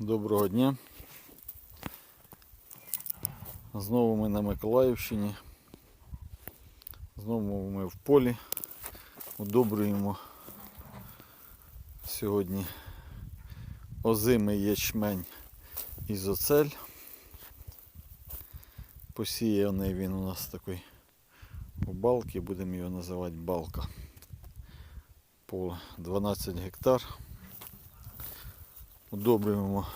Доброго дня. Знову ми на Миколаївщині. Знову ми в полі. Удобрюємо сьогодні озимий ячмень ізоцель. Посіяний він у нас такий у балки, будемо його називати балка. По 12 гектар. Удобрюємо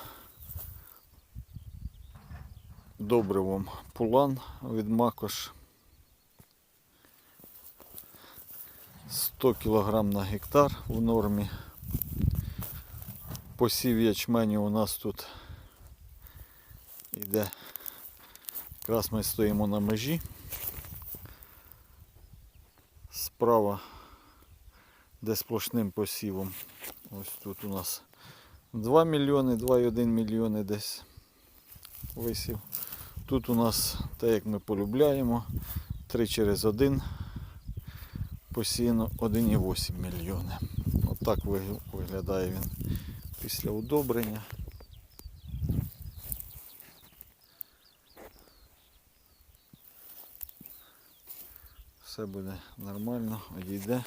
добривом пулан від Макош. 100 кг на гектар в нормі. Посів ячменю у нас тут йде. Якраз ми стоїмо на межі. Справа де сплошним посівом. Ось тут у нас 2 мільйони, 2,1 мільйони десь висів. Тут у нас, те як ми полюбляємо, 3 через 1 посіяно 1,8 мільйони. Отак виглядає він після удобрення. Все буде нормально, одійде,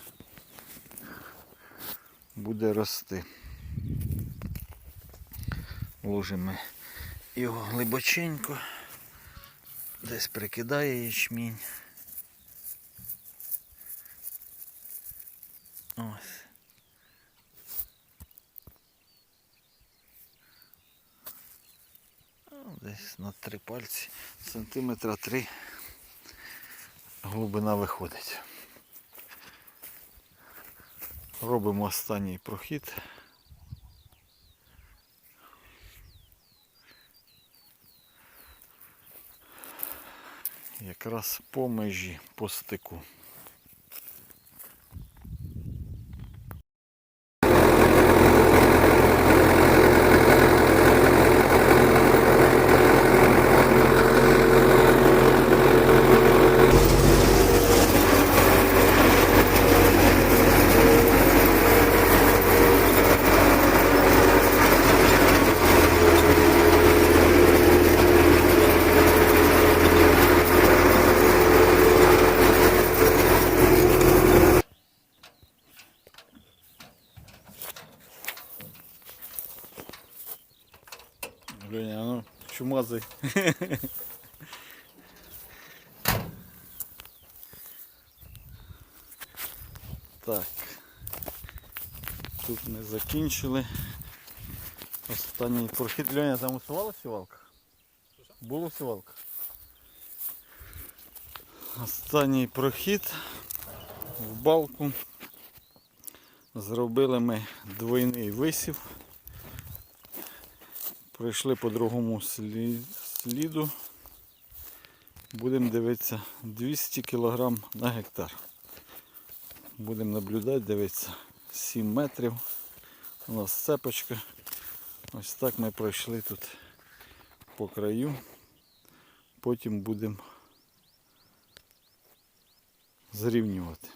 буде рости. Ложимо його глибоченько, десь прикидає ячмінь. Ось. Ну, Десь на три пальці, сантиметра три глибина виходить. Робимо останній прохід. Якраз по межі, по стику. Леня, ну, чумазый. Так. Тут ми закінчили. Останній прохід. Леня, там усувала сівалка? Була сівалка? Останній прохід в балку. Зробили ми двойний висів. Пройшли по другому сліду. Будемо дивитися 200 кг на гектар. Будемо наблюдати, дивитися 7 метрів. У нас цепочка. Ось так ми пройшли тут по краю. Потім будемо зрівнювати.